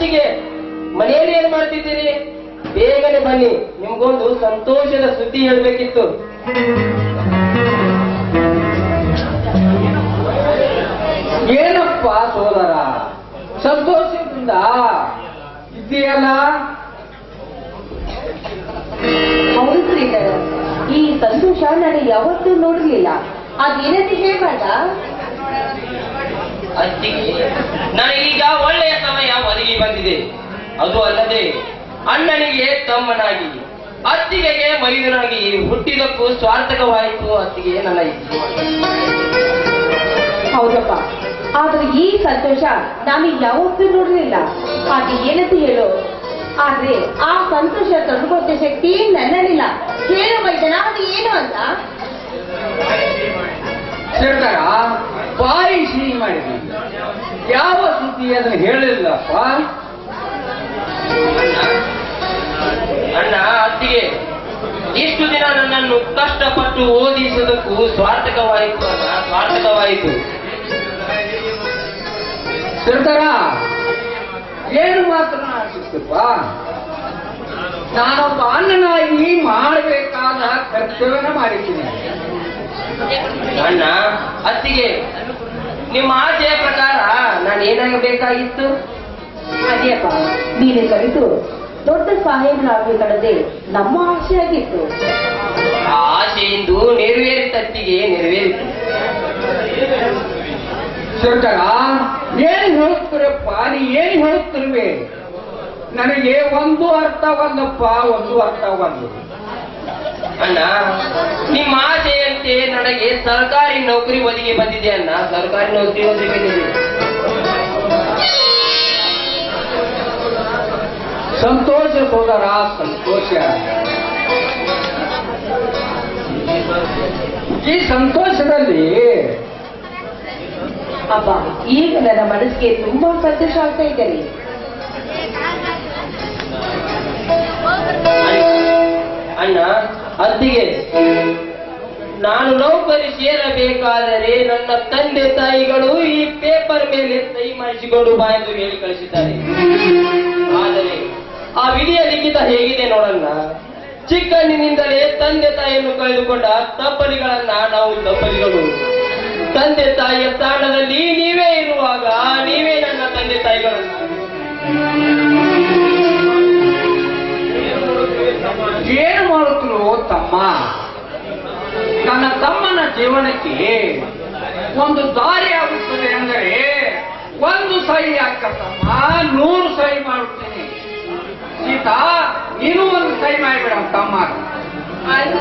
ಅತ್ತಿಗೆ ಮನೆಯಲ್ಲಿ ಏನ್ ಮಾಡ್ತಿದ್ದೀರಿ? ಬೇಗನೆ ಬನ್ನಿ. ನಿಮ್ಗೊಂದು ಸಂತೋಷದ ಸುದ್ದಿ ಹೇಳ್ಬೇಕಿತ್ತು. ಏನಪ್ಪ ಸೋದರ? ಸಂತೋಷದಿಂದ ಇದೆಯಲ್ಲ ಈ ಸಂತೋಷ ನಾನು ಯಾವತ್ತೂ ನೋಡಿರ್ಲಿಲ್ಲ. ಅದೇನಂತ ಹೇಳ್ಬೇಡ ನನಗೀಗ ಒಳ್ಳೆಯ ಸಮಯ ಒದಗಿ ಬಂದಿದೆ. ಅದು ಅಲ್ಲದೆ ಅಣ್ಣನಿಗೆ ತಮ್ಮನಾಗಿ ಅತ್ತಿಗೆಗೆ ಮೈದನಾಗಿ ಹುಟ್ಟಿದಕ್ಕೂ ಸ್ವಾರ್ಥಕವಾಯಿತು ಅತ್ತಿಗೆ ನನ್ನ ಇಚ್ಛೆ. ಹೌದಪ್ಪ. ಆದ್ರೆ ಈ ಸಂತೋಷ ನಾನು ಯಾವತ್ತೂ ನೋಡಲಿಲ್ಲ. ಹಾಗೆ ಏನಂತ ಹೇಳು? ಆದ್ರೆ ಆ ಸಂತೋಷ ತಂದುಕೊಟ್ಟ ಶಕ್ತಿ ನನ್ನಲ್ಲಿಲ್ಲ. ಹೇಳು ವೈದ್ಯನ ಅದು ಏನು ಅಂತ? ಸೇರ್ತಾರ ಬಾರಿ ಸಿಹಿ ಮಾಡಿದ್ರು ಯಾವ ಸುದ್ದಿಯನ್ನು ಹೇಳಿಲ್ಲಪ್ಪ? ಅಣ್ಣ ಅತ್ತಿಗೆ ಇಷ್ಟು ದಿನ ನನ್ನನ್ನು ಕಷ್ಟಪಟ್ಟು ಓದಿಸುವುದಕ್ಕೂ ಸ್ವಾರ್ಥಕವಾಯಿತು ಅಣ್ಣ ಸ್ವಾರ್ಥಕವಾಯಿತು. ಸೇರ್ತಾರ ಏನು ಮಾತನಾಡ್ತಿತ್ತಪ್ಪ ನಾನೊಬ್ಬ ಅಣ್ಣನಾಗಿ ಮಾಡಬೇಕಾದ ಕರ್ತವ್ಯನ ಮಾಡಿದ್ದೀನಿ. ಅಣ್ಣ ಅತ್ತಿಗೆ ನಿಮ್ಮ ಆಸೆಯ ಪ್ರಕಾರ ನಾನು ಏನಾಗಬೇಕಾಗಿತ್ತು? ಅದೇಪ್ಪ ನೀನು ಕಲಿತು ದೊಡ್ಡ ಸಾಹೇಬನಾಗಬೇಕನ್ನೋದೇ ನಮ್ಮ ಆಸೆಯಾಗಿತ್ತು ಆ ಆಸೆಯಿಂದ ನೆರವೇರಿ ತತ್ತಿಗೆ ನೆರವೇರಿತು. ಸರ್ಕಾರ ಏನು ಹೇಳುತ್ತಿರಪ್ಪ ನೀ ಏನು ಹೇಳುತ್ತಿರುವೆ ನನಗೆ ಒಂದು ಅರ್ಥವಲ್ಲಪ್ಪ ಒಂದು ಅರ್ಥವಲ್ಲ ಅಣ್ಣ ನಿಮ್ಮ ಆಸೆಯಂತೆ ನನಗೆ ಸರ್ಕಾರಿ ನೌಕರಿ ಒದಗಿ ಬಂದಿದೆ ಅಣ್ಣ. ಸರ್ಕಾರಿ ನೌಕರಿ ಒದಗಿ ಬಂದಿದೆ. ಸಂತೋಷ ಸೋದರ ಸಂತೋಷ. ಈ ಸಂತೋಷದಲ್ಲಿ ಅಪ್ಪ ಈಗ ನನ್ನ ಮನಸ್ಸಿಗೆ ತುಂಬಾ ಸಂತೋಷ ಆಗ್ತಾ ಇದ್ದಾರೆ ಅಣ್ಣ ಅತ್ತಿಗೆ ನಾನು ನೌಕರಿ ಸೇರಬೇಕಾದರೆ ನನ್ನ ತಂದೆ ತಾಯಿಗಳು ಈ ಪೇಪರ್ ಮೇಲೆ ಸಹಿ ಮಾಡಿಸಿಕೊಂಡು ಬಾ ಎಂದು ಹೇಳಿ ಕಳಿಸಿದ್ದಾರೆ. ಆದರೆ ಆ ವಿಧಿಯ ಲಿಖಿತ ಹೇಗಿದೆ ನೋಡಣ್ಣ. ಚಿಕ್ಕಂದಿನಿಂದಲೇ ತಂದೆ ತಾಯಿಯನ್ನು ಕಳೆದುಕೊಂಡ ತಪ್ಪಲಿಗಳನ್ನ ನಾವು ತಪ್ಪಲಿಗಳು. ತಂದೆ ತಾಯಿಯ ಸ್ಥಾನದಲ್ಲಿ ನೀವೇ ಇರುವಾಗ ನೀವೇ ನನ್ನ ತಂದೆ ತಾಯಿಗಳನ್ನ ಮಾಡುತ್ತರು ತಮ್ಮ. ನನ್ನ ತಮ್ಮನ ಜೀವನಕ್ಕೆ ಒಂದು ದಾರಿ ಆಗುತ್ತದೆ ಅಂದರೆ ಒಂದು ಸಹಿ ಹಾಕ ತಮ್ಮ ನೂರು ಸಹಿ ಮಾಡುತ್ತೇನೆ. ಸೀತಾ, ನೀನು ಒಂದು ಸಹಿ ಮಾಡಿಬಿಡ ತಮ್ಮ ಆಯ್ತು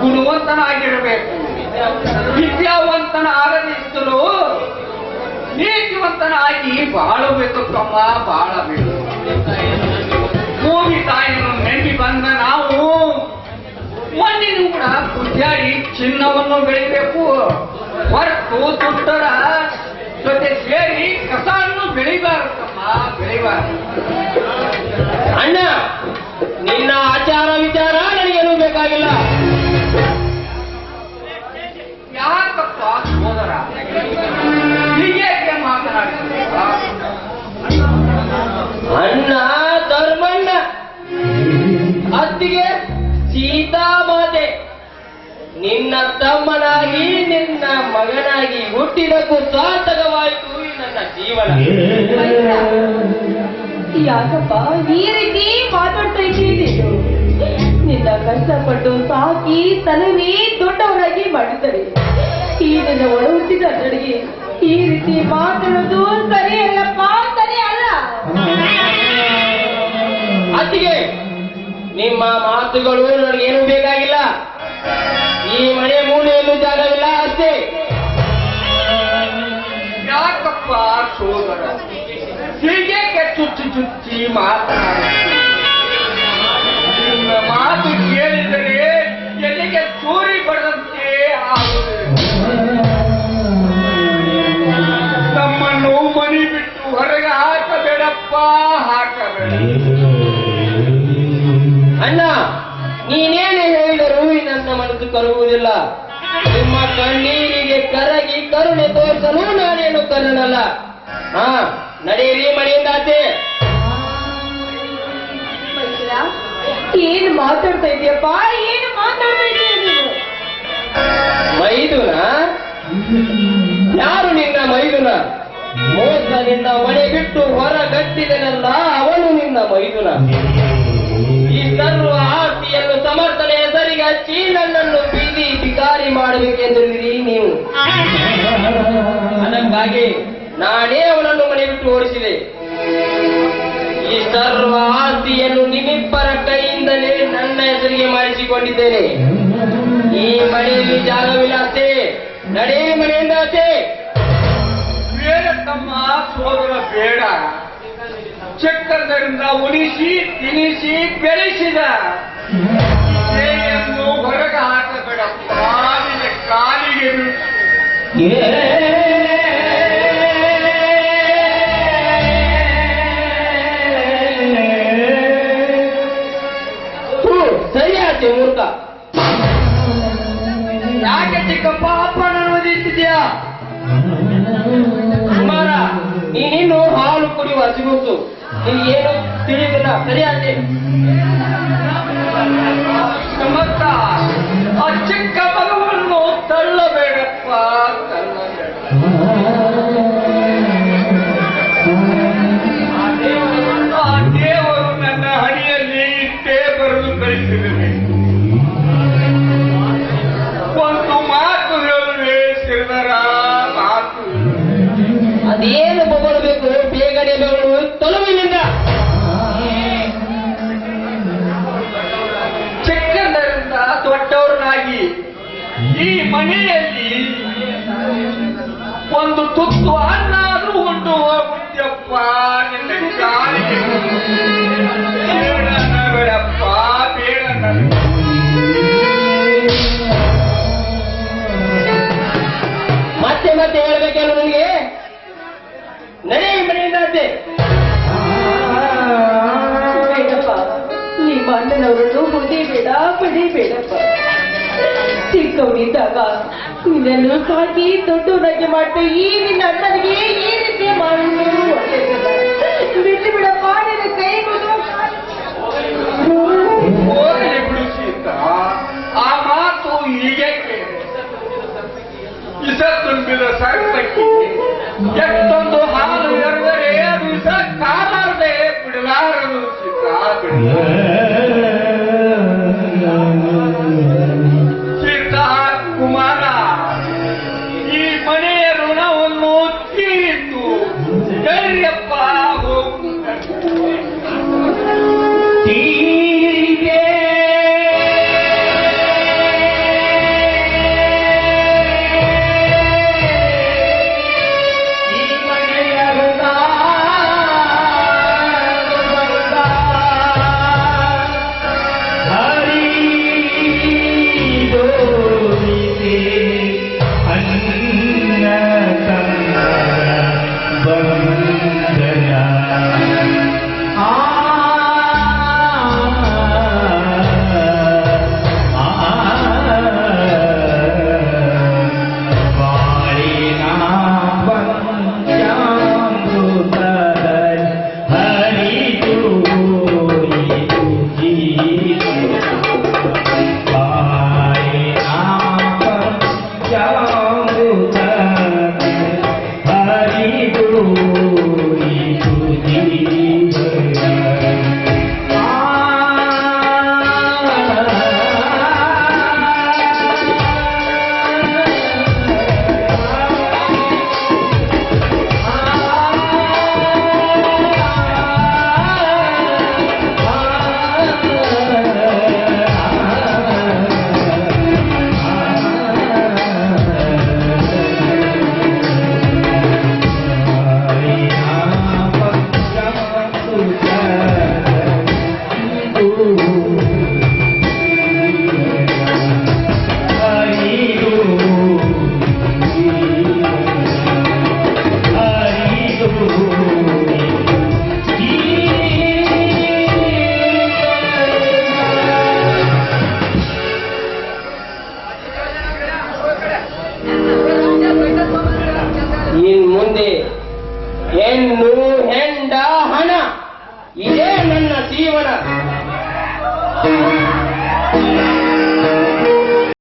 ಗುಣವಂತನಾಗಿರಬೇಕು ಆಗಿ ನೀತಿವಂತನಾಗಿ ಬಾಳಬೇಕು ತಮ್ಮ, ಬಾಳಬೇಕು. ಭೂಮಿ ತಾಯಿಯನ್ನು ನೆಂಬಿ ಬಂದ ನಾವು ಮಣ್ಣಿನೂ ಕೂಡ ಕುದ್ದಾಡಿ ಚಿನ್ನವನ್ನು ಬೆಳಿಬೇಕು. ಹೊರತು ದುಡ್ಡರ ಜೊತೆ ಸೇರಿ ಕಸವನ್ನು ಬೆಳಿಬಾರದು ತಮ್ಮ, ಬೆಳಿಬಾರದು. ಅಣ್ಣ ಅಣ್ಣ, ಧರ್ಮಣ್ಣ. ಅತ್ತಿಗೆ ಸೀತಾಮಾತೆ. ನಿನ್ನ ತಮ್ಮನಾಗಿ, ನಿನ್ನ ಮಗನಾಗಿ ಹುಟ್ಟಿದಕ್ಕೂ ಸಾರ್ಥಕವಾಯಿತು ನನ್ನ ಜೀವನ. ಯಾಕಪ್ಪ? ಈ ರೀತಿ ಮಾತಾಡ್ತಾ ನಿನ್ನ ಕಷ್ಟಪಟ್ಟು ಸಾಕಿ ತಲವಿ ದೊಡ್ಡವರಾಗಿ ಮಾಡಿದ್ದಾರೆ ಈ ನನ್ನ ಒಳ ಹುಟ್ಟಿದ ಅಣ್ಣನಿಗೆ ಈ ರೀತಿ ಮಾತಾಡೋದು ಸರಿ ಅಲ್ಲಪ್ಪ ಸರಿ ಅಲ್ಲ. ಅತ್ತಿಗೆ ನಿಮ್ಮ ಮಾತುಗಳು ನನಗೇನು ಬೇಕಾಗಿಲ್ಲ. ಈ ಮನೆ ಮೂಲೆಯಲ್ಲೂ ಜಾಗವಿಲ್ಲ ಅಷ್ಟೇ ಯಾಕಪ್ಪ ಸೋದರ? ಹೀಗೆ ಕೆಚ್ಚು ಚುಚ್ಚಿ ಮಾತಾಡ. ನಿಮ್ಮ ಮಾತು ಹಾಕಬೇಡ. ಅಣ್ಣ ನೀನೇನೇ ಹೇಳಿದರೂ ನನ್ನ ಮನಸ್ಸು ಕರುವುದಿಲ್ಲ ನಿಮ್ಮ ಕಣ್ಣೀರಿಗೆ ಕರಗಿ ಕರುಣೆ ತೋರಿಸಲು ನಾನೇನು ಕರುಣಲ್ಲ ಹಾ ನಡೆಯಿರಿ ಮಳೆಯಿಂದ ಆಚೆ. ಏನ್ ಮಾತಾಡ್ತಾ ಇದೆಯಪ್ಪ? ಏನು ಮಾತಾಡ್ತಾ ಇದೆಯಾ ನೀನು? ಮೈದುನ? ಯಾರು ನಿನ್ನ ಮೈದುನ? ಮೋಸದಿಂದ ಮನೆ ಬಿಟ್ಟು ಹೊರಗಟ್ಟಿದನಲ್ಲ ಅವನು ನಿನ್ನ ಮೈದುನ. ಈ ಸರ್ವ ಆಸ್ತಿಯನ್ನು ಸಮರ್ಥನೆ ಹೆಸರಿಗೆ ಹಚ್ಚಿ ನನ್ನನ್ನು ಬೀದಿ ಬಿಕಾರಿ ಮಾಡಬೇಕೆಂದಿದ್ದೀರಿ ನೀವು ಅದಕ್ಕಾಗಿ ನಾನೇ ಅವನನ್ನು ಮನೆ ಬಿಟ್ಟು ಓಡಿಸಿದೆ. ಈ ಸರ್ವ ಆಸ್ತಿಯನ್ನು ನಿಮ್ಮಿಬ್ಬರ ಕೈಯಿಂದಲೇ ನನ್ನ ಹೆಸರಿಗೆ ಮಾಡಿಸಿಕೊಂಡಿದ್ದೇನೆ ಈ ಮನೆಯಲ್ಲಿ ಜಾಗವಿಲ್ಲ ಅಷ್ಟೇ. ನಡೆಯ ಮನೆಯಿಂದ ತಮ್ಮ ಸೋದರ ಬೇಡ. ಚಕ್ಕರದಿಂದ ಉಳಿಸಿ ತಿನಿಸಿ ಬೆಳೆಸಿದ. ಸೇಯನ್ನು ಹೊರಗೆ ಹಾಕಬೇಡ. ಕಾಲಿಗೆ ಬೀಳು. ಹ್ಞೂ ಸರಿ ಆಚೆ ಮೂರ್ಖ ಯಾಕೆ ಚಿಕ್ಕಪ್ಪ ಅಪ್ಪನ ಓದಿದ್ಯಾ ನೀನಿನ್ನು ಹಾಲು ಕುಡಿಯುವ ಹಸಿಗುತ್ತು ಏನು ತಿಳಿಯುವುದಿಲ್ಲ. ಸರಿ ಸರಿಯಾಗಿ ಚಿಕ್ಕ ಮಗವನ್ನು ತಳ್ಳಬೇಡಪ್ಪ ಈ ಮನೆಯಲ್ಲಿ ಒಂದು ತುತ್ತು ಅನ್ನ ಆದ್ರೂ ಉಂಟು ಹೋಗುತ್ತಪ್ಪ ನಿನ್ನ ಕಾಲಿಗೆ. ಚಿಕ್ಕವನಿದ್ದಾಗ ನಿನ್ನನ್ನು ಸಾಕಿ ದೊಡ್ಡವನಾಗಿ ಮಾಡ್ತಾ. ಈ ನಿನ್ನ ಅಣ್ಣನಿಗೆ ಈ ರೀತಿ ಮಾಡುವುದು ಬಿಟ್ಟು ಬಿಡಪ್ಪ ನಿನ್ನ ಕೈ ಹೋಗಲಿ ಬಿಡು ಸೀತಾ. ಆ ಮಾತು ಹೀಗೆ ಇಸ ತುಂಬಿದ ಸರ್ಪಕ್ಕೆ ಎಷ್ಟೊಂದು ಹಾಲು ಎರೆದರೆ ಅದು ಇಸ ಕಾಲಾರದೆ ಬಿಡಲಾರದು ಸೀತಾ ಸೀತಾ.